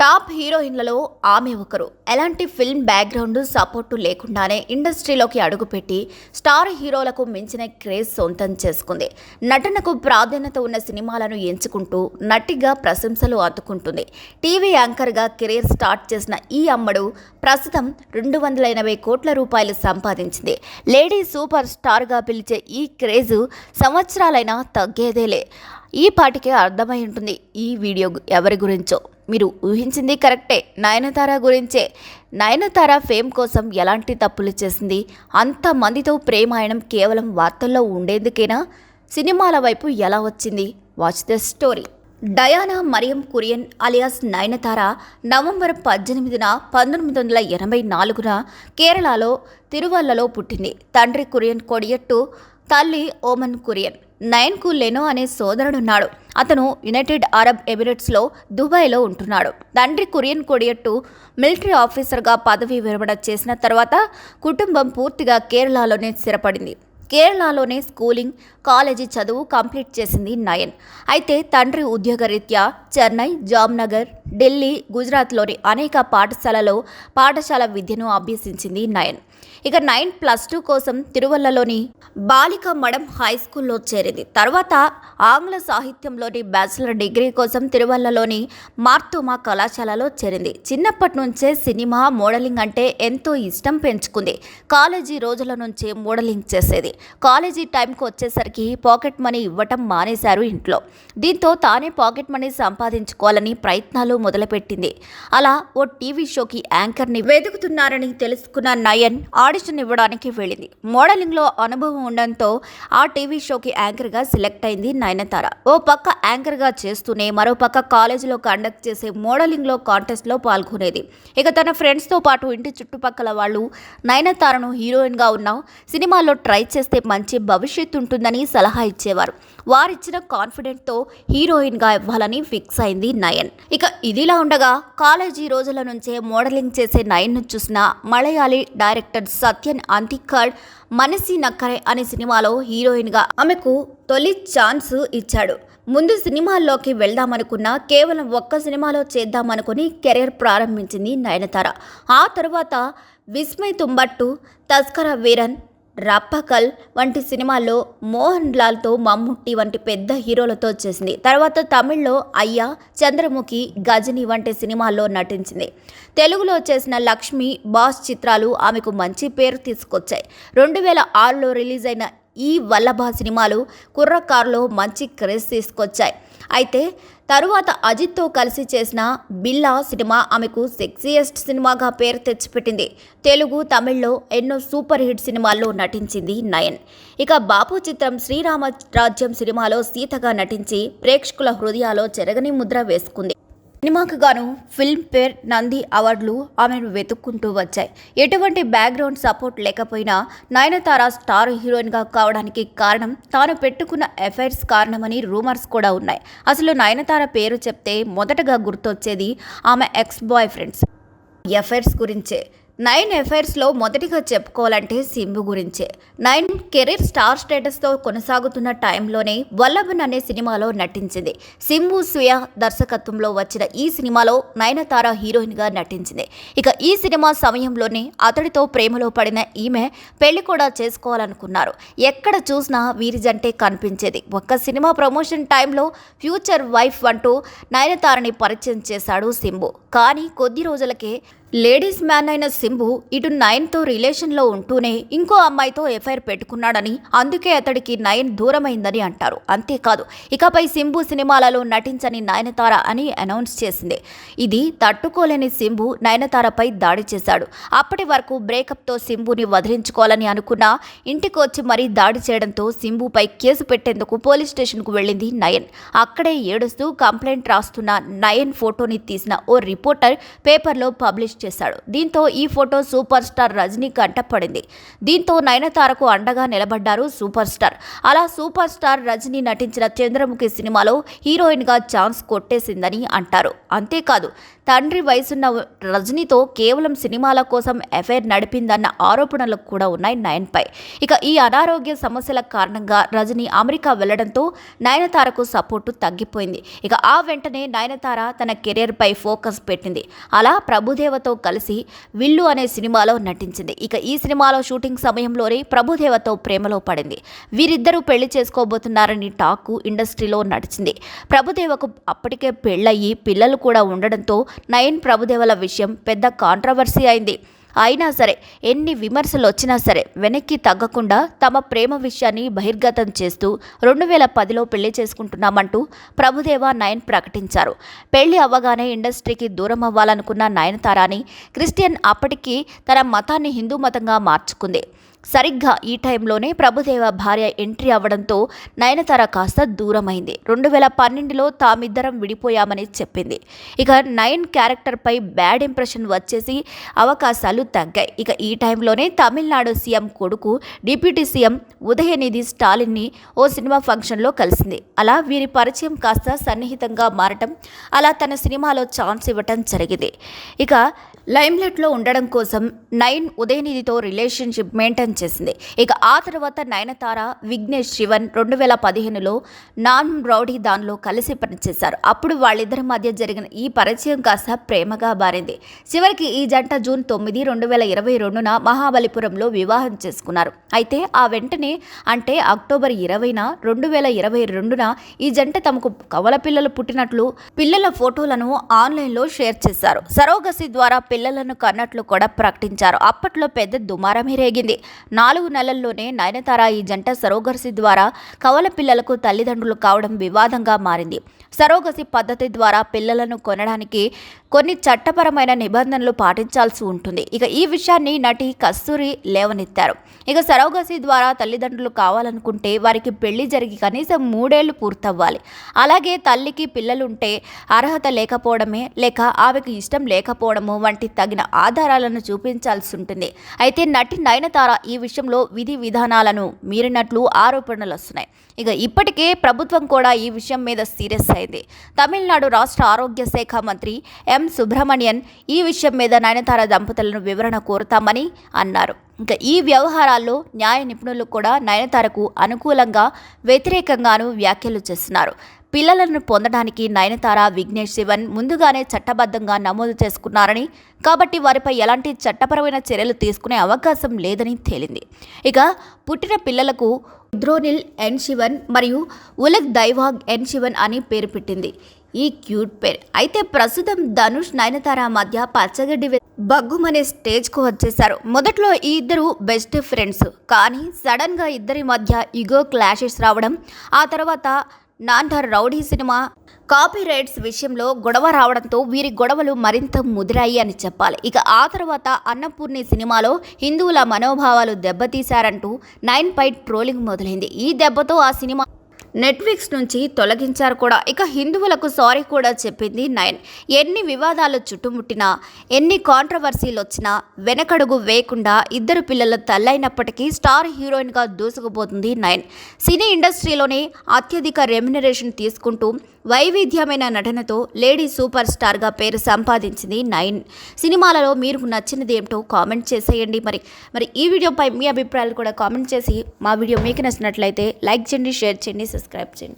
Top హీరోయిన్లలో ఆమె ఒకరు. ఎలాంటి ఫిల్మ్ బ్యాక్గ్రౌండ్ సపోర్టు లేకుండానే ఇండస్ట్రీలోకి అడుగుపెట్టి స్టార్ హీరోలకు మించిన క్రేజ్ సొంతం చేసుకుంది. నటనకు ప్రాధాన్యత ఉన్న సినిమాలను ఎంచుకుంటూ నటిగా ప్రశంసలు అందుకుంటుంది. టీవీ యాంకర్గా కెరీర్ స్టార్ట్ చేసిన ఈ అమ్మడు ప్రస్తుతం రెండు వందల ఎనభై కోట్ల రూపాయలు సంపాదించింది. లేడీ సూపర్ స్టార్గా పిలిచే ఈ క్రేజ్ సంవత్సరాలైనా తగ్గేదేలే. ఈ పాటికే అర్థమై ఉంటుంది ఈ వీడియో ఎవరి గురించో. మీరు ఊహించింది కరెక్టే. నయనతార గురించే. నయనతార ఫేమ్ కోసం ఎలాంటి తప్పులు చేసింది? అంతమందితో ప్రేమాయణం కేవలం వార్తల్లో ఉండేందుకేనా? సినిమాల వైపు ఎలా వచ్చింది? Watch the story Diana Mariam Kurian alias Nayanthara November పద్దెనిమిదిన పంతొమ్మిది వందల ఎనభై నాలుగున కేరళలో తిరువల్లలో పుట్టింది. తండ్రి కురియన్ కొడియట్టు తల్లి ఓమన్ కురియన్. నయన్కు లెనో అనే సోదరుడున్నాడు. అతను యునైటెడ్ అరబ్ ఎమిరేట్స్లో దుబాయ్లో ఉంటున్నాడు. తండ్రి కురియన్ కొడియట్టు మిలిటరీ ఆఫీసర్గా పదవి విరమణ చేసిన తర్వాత కుటుంబం పూర్తిగా కేరళలోనే స్థిరపడింది. కేరళలోనే స్కూలింగ్ కాలేజీ చదువు కంప్లీట్ చేసింది నయన్. అయితే తండ్రి ఉద్యోగరీత్యా చెన్నై జామ్నగర్ ఢిల్లీ గుజరాత్లోని అనేక పాఠశాలలో పాఠశాల విద్యను అభ్యసించింది నయన్. ఇక నైన్ ప్లస్ టూ కోసం తిరువల్లలోని బాలిక మడం హై స్కూల్లో చేరింది. తర్వాత ఆంగ్ల సాహిత్యంలోని బ్యాచిలర్ డిగ్రీ కోసం తిరువల్లలోని మార్తోమా కళాశాలలో చేరింది. చిన్నప్పటి నుంచే సినిమా మోడలింగ్ అంటే ఎంతో ఇష్టం పెంచుకుంది. కాలేజీ రోజుల నుంచే మోడలింగ్ చేసేది. కాలేజీ టైంకి వచ్చేసరికి పాకెట్ మనీ ఇవ్వటం మానేశారు ఇంట్లో. దీంతో తానే పాకెట్ మనీ సంపాదించుకోవాలని ప్రయత్నాలు మొదలుపెట్టింది. అలా ఓ టీవీ షోకి యాంకర్ని వెతుకుతున్నారని తెలుసుకున్న నయన్ ఆడిషన్ ఇవ్వడానికి వెళ్ళింది. మోడలింగ్లో అనుభవం ఉండడంతో ఆ టీవీ షోకి యాంకర్గా సెలెక్ట్ అయింది నయనతార. ఓ పక్క యాంకర్గా చేస్తూనే మరో పక్క కాలేజీలో కండక్ట్ చేసే మోడలింగ్లో కాంటెస్ట్లో పాల్గొనేది. ఇక తన ఫ్రెండ్స్తో పాటు ఇంటి చుట్టుపక్కల వాళ్ళు నయనతారను హీరోయిన్గా ఉన్నావు సినిమాల్లో ట్రై చేసి చేస్తే మంచి భవిష్యత్తు ఉంటుందని సలహా ఇచ్చేవారు. వారిచ్చిన కాన్ఫిడెంట్తో హీరోయిన్గా ఇవ్వాలని ఫిక్స్ అయింది నయన్. ఇక ఇదిలా ఉండగా కాలేజీ రోజుల నుంచే మోడలింగ్ చేసే నయన్ను చూసిన మలయాళీ డైరెక్టర్ సత్యన్ అంతిక్కడ్ మనసి నక్కరే అనే సినిమాలో హీరోయిన్గా ఆమెకు తొలి ఛాన్స్ ఇచ్చాడు. ముందు సినిమాల్లోకి వెళ్దామనుకున్నా కేవలం ఒక్క సినిమాలో చేద్దామనుకుని కెరీర్ ప్రారంభించింది నయనతార. ఆ తర్వాత విస్మయ్ తుంబట్టు తస్కర వీరన్ రప్పకల్ వంటి సినిమాల్లో మోహన్ లాల్తో మమ్ముట్టి వంటి పెద్ద హీరోలతో చేసింది. తర్వాత తమిళ్ళో అయ్యా చంద్రముఖి గజని వంటి సినిమాల్లో నటించింది. తెలుగులో చేసిన లక్ష్మి బాస్ చిత్రాలు ఆమెకు మంచి పేరు తీసుకొచ్చాయి. రెండు వేల ఆరులో రిలీజ్ అయిన ఈ వల్లభ సినిమాలు కుర్రకారులో మంచి క్రేజ్ తీసుకొచ్చాయి. అయితే తరువాత అజిత్తో కలిసి చేసిన బిల్లా సినిమా ఆమెకు సెక్సీయెస్ట్ సినిమాగా పేరు తెచ్చిపెట్టింది. తెలుగు తమిళ్ళో ఎన్నో సూపర్ హిట్ సినిమాల్లో నటించింది నయన్. ఇక బాపు చిత్రం శ్రీరామ రాజ్యం సినిమాలో సీతగా నటించి ప్రేక్షకుల హృదయాలో చెరగని ముద్ర వేసుకుంది. సినిమాకు గాను ఫిల్మ్ఫేర్ నంది అవార్డులు ఆమెను వెతుక్కుంటూ వచ్చాయి. ఎటువంటి బ్యాక్గ్రౌండ్ సపోర్ట్ లేకపోయినా నయనతార స్టార్ హీరోయిన్గా కావడానికి కారణం తాను పెట్టుకున్న ఎఫైర్స్ కారణమని రూమర్స్ కూడా ఉన్నాయి. అసలు నయనతార పేరు చెప్తే మొదటగా గుర్తొచ్చేది ఆమె ఎక్స్ బాయ్ ఫ్రెండ్స్. ఎఫైర్స్ గురించే. నైన్ ఎఫైర్స్లో మొదటిగా చెప్పుకోవాలంటే సింబు గురించే. నైన్ కెరీర్ స్టార్ స్టేటస్తో కొనసాగుతున్న టైంలోనే వల్లభన్ అనే సినిమాలో నటించింది. సింబు స్వీయ దర్శకత్వంలో వచ్చిన ఈ సినిమాలో నయనతార హీరోయిన్గా నటించింది. ఇక ఈ సినిమా సమయంలోనే అతడితో ప్రేమలో పడిన ఈమె పెళ్ళి కూడా చేసుకోవాలనుకున్నారు. ఎక్కడ చూసినా వీరి జంటే కనిపించేది. ఒక్క సినిమా ప్రమోషన్ టైంలో ఫ్యూచర్ వైఫ్ అంటూ నయనతారని పరిచయం చేశాడు సింబు. కానీ కొద్ది రోజులకే లేడీస్ మ్యాన్ అయిన సింబు ఇటు నయన్తో రిలేషన్లో ఉంటూనే ఇంకో అమ్మాయితో ఎఫ్ఐఆర్ పెట్టుకున్నాడని అందుకే అతడికి నయన్ దూరమైందని అంటారు. అంతేకాదు ఇకపై సింబు సినిమాలలో నటించని నయనతార అని అనౌన్స్ చేసింది. ఇది తట్టుకోలేని సింబు నయనతారపై దాడి చేశాడు. అప్పటి వరకు బ్రేకప్తో సింబుని వదిలించుకోవాలని అనుకున్నా ఇంటికి వచ్చి మరీ దాడి చేయడంతో సింబుపై కేసు పెట్టేందుకు పోలీస్ స్టేషన్కు వెళ్ళింది నయన్. అక్కడే ఏడుస్తూ కంప్లైంట్ రాస్తున్న నయన్ ఫోటోని తీసిన ఓ రిపోర్టర్ పేపర్లో పబ్లిష్ చేశాడు. దీంతో ఈ ఫోటో సూపర్ స్టార్ రజనీ కంటపడింది దీంతో నయనతారకు అండగా నిలబడ్డారు సూపర్ స్టార్. అలా సూపర్ స్టార్ రజనీ నటించిన చంద్రముఖి సినిమాలో హీరోయిన్గా ఛాన్స్ కొట్టేసిందని అంటారు. అంతేకాదు తండ్రి వయసున్న రజనీతో కేవలం సినిమాల కోసం ఎఫైర్ నడిపిందన్న ఆరోపణలు కూడా ఉన్నాయి నయన్పై. ఇక ఈ అనారోగ్య సమస్యల కారణంగా రజనీ అమెరికా వెళ్ళడంతో నయనతారకు సపోర్టు తగ్గిపోయింది. ఇక ఆ వెంటనే నయనతార తన కెరీర్పై ఫోకస్ పెట్టింది. అలా ప్రభుదేవతో కలిసి విల్లు అనే సినిమాలో నటించింది. ఇక ఈ సినిమాలో షూటింగ్ సమయంలోనే ప్రభుదేవతో ప్రేమలో పడింది. వీరిద్దరూ పెళ్ళి చేసుకోబోతున్నారని టాక్ ఇండస్ట్రీలో నడిచింది. ప్రభుదేవకు అప్పటికే పెళ్ళయి పిల్లలు కూడా ఉండడంతో నయన్ ప్రభుదేవల విషయం పెద్ద కాంట్రవర్సీ అయింది. అయినా సరే ఎన్ని విమర్శలు వచ్చినా సరే వెనక్కి తగ్గకుండా తమ ప్రేమ విషయాన్ని బహిర్గతం చేస్తూ రెండు వేల పదిలో పెళ్ళి చేసుకుంటున్నామంటూ ప్రభుదేవ నయన్ ప్రకటించారు. పెళ్ళి అవ్వగానే ఇండస్ట్రీకి దూరం అవ్వాలనుకున్న నయనతారాని క్రిస్టియన్ అప్పటికి తన మతాన్ని హిందూ మతంగా మార్చుకుంది. సరిగ్గా ఈ టైంలోనే ప్రభుదేవ భార్య ఎంట్రీ అవ్వడంతో నయనతార కాస్త దూరమైంది. రెండు వేల పన్నెండులో తామిద్దరం విడిపోయామని చెప్పింది. ఇక నయన్ క్యారెక్టర్పై బ్యాడ్ ఇంప్రెషన్ వచ్చేసి అవకాశాలు తగ్గాయి. ఇక ఈ టైంలోనే తమిళనాడు సీఎం కొడుకు డిప్యూటీ సీఎం ఉదయనిధి స్టాలిన్ని ఓ సినిమా ఫంక్షన్లో కలిసింది. అలా వీరి పరిచయం కాస్త సన్నిహితంగా మారటం అలా తన సినిమాలో ఛాన్స్ ఇవ్వటం జరిగింది. ఇక లైమ్లైట్లో ఉండడం కోసం నయన్ ఉదయనిధితో రిలేషన్షిప్ మెయింటైన్ చేసింది. ఇక ఆ తర్వాత నయనతార విఘ్నేష్ శివన్ రెండు వేల పదిహేనులో నాన్ రౌడీ దానిలో కలిసి పనిచేశారు. అప్పుడు వాళ్ళిద్దరి మధ్య జరిగిన ఈ పరిచయం కాస్త ప్రేమగా మారింది. చివరికి ఈ జంట జూన్ తొమ్మిది రెండు వేల ఇరవై రెండున మహాబలిపురంలో వివాహం చేసుకున్నారు. అయితే ఆ వెంటనే అంటే అక్టోబర్ ఇరవైన రెండు వేల ఇరవై రెండున ఈ జంట తమకు కవల పిల్లలు పుట్టినట్లు పిల్లల ఫోటోలను ఆన్లైన్లో షేర్ చేశారు. సరోగసి ద్వారా పిల్లలను కన్నట్లు కూడా ప్రకటించారు. అప్పట్లో పెద్ద దుమారమే రేగింది. నాలుగు నెలల్లోనే నయనతార ఈ జంట సరోగసి ద్వారా కవల పిల్లలకు తల్లిదండ్రులు కావడం వివాదంగా మారింది. సరోగసి పద్ధతి ద్వారా పిల్లలను కొనడానికి కొన్ని చట్టపరమైన నిబంధనలు పాటించాల్సి ఉంటుంది. ఇక ఈ విషయాన్ని నటి కస్తూరి లేవనెత్తారు. ఇక సరోగసి ద్వారా తల్లిదండ్రులు కావాలనుకుంటే వారికి పెళ్ళి జరిగి కనీసం మూడేళ్ళు పూర్తవ్వాలి. అలాగే తల్లికి పిల్లలుంటే అర్హత లేకపోవడమే లేక ఆమెకు ఇష్టం లేకపోవడము వంటి తగిన ఆధారాలను చూపించాల్సి ఉంటుంది. అయితే నటి నయనతార ఈ విషయంలో విధి విధానాలను మీరినట్లు ఆరోపణలు వస్తున్నాయి ఇక ఇప్పటికే ప్రభుత్వం కూడా ఈ విషయం మీద సీరియస్ అయింది. తమిళనాడు రాష్ట్ర ఆరోగ్య శాఖ మంత్రి ఎం సుబ్రహ్మణ్యన్ ఈ విషయం మీద నయనతార దంపతులను వివరణ కోరుతామని అన్నారు. ఇంకా ఈ వ్యవహారాల్లో న్యాయ నిపుణులు కూడా నయనతారకు అనుకూలంగా వ్యతిరేకంగాను వ్యాఖ్యలు చేస్తున్నారు. పిల్లలను పొందడానికి నయనతార విఘ్నేష్ శివన్ ముందుగానే చట్టబద్ధంగా నమోదు చేసుకున్నారని కాబట్టి వారిపై ఎలాంటి చట్టపరమైన చర్యలు తీసుకునే అవకాశం లేదని తేలింది. ఇక పుట్టిన పిల్లలకు ద్రోనిల్ ఎన్ శివన్ మరియు ఉలక్ దైవాగ్ ఎన్ శివన్ అని పేరు పెట్టింది. ఈ క్యూట్ పేర్. అయితే ప్రస్తుతం ధనుష్ నయనతార మధ్య పచ్చగడ్డి బగ్గుమనే స్టేజ్కు వచ్చేశారు. మొదట్లో ఈ ఇద్దరు బెస్ట్ ఫ్రెండ్స్. కానీ సడన్గా ఇద్దరి మధ్య ఇగో క్లాషెస్ రావడం ఆ తర్వాత నాంధర్ రౌడీ సినిమా కాపీ రైట్స్ విషయంలో గొడవ రావడంతో వీరి గొడవలు మరింత ముదిరాయి అని చెప్పాలి. ఇక ఆ తర్వాత అన్నపూర్ణి సినిమాలో హిందువుల మనోభావాలు దెబ్బతీశారంటూ నైన్ పై ట్రోలింగ్ మొదలైంది. ఈ దెబ్బతో ఆ సినిమా నెట్ఫ్లిక్స్ నుంచి తొలగించారు కూడా. ఇక హిందువులకు సారీ కూడా చెప్పింది నయన్. ఎన్ని వివాదాలు చుట్టుముట్టినా ఎన్ని కాంట్రవర్సీలు వచ్చినా వెనకడుగు వేయకుండా ఇద్దరు పిల్లల తల్లైనప్పటికీ స్టార్ హీరోయిన్గా దూసుకుపోతుంది నయన్. సినీ ఇండస్ట్రీలోనే అత్యధిక రెమ్యునరేషన్ తీసుకుంటూ వైవిధ్యమైన నటనతో లేడీ సూపర్ స్టార్గా పేరు సంపాదించింది నైన్. సినిమాలలో మీకు నచ్చినది ఏమిటో కామెంట్ చేసేయండి. మరి మరి ఈ వీడియోపై మీ అభిప్రాయాలు కూడా కామెంట్ చేసి మా వీడియో మీకు నచ్చినట్లయితే లైక్ చేయండి షేర్ చేయండి సబ్స్క్రైబ్ చేయండి.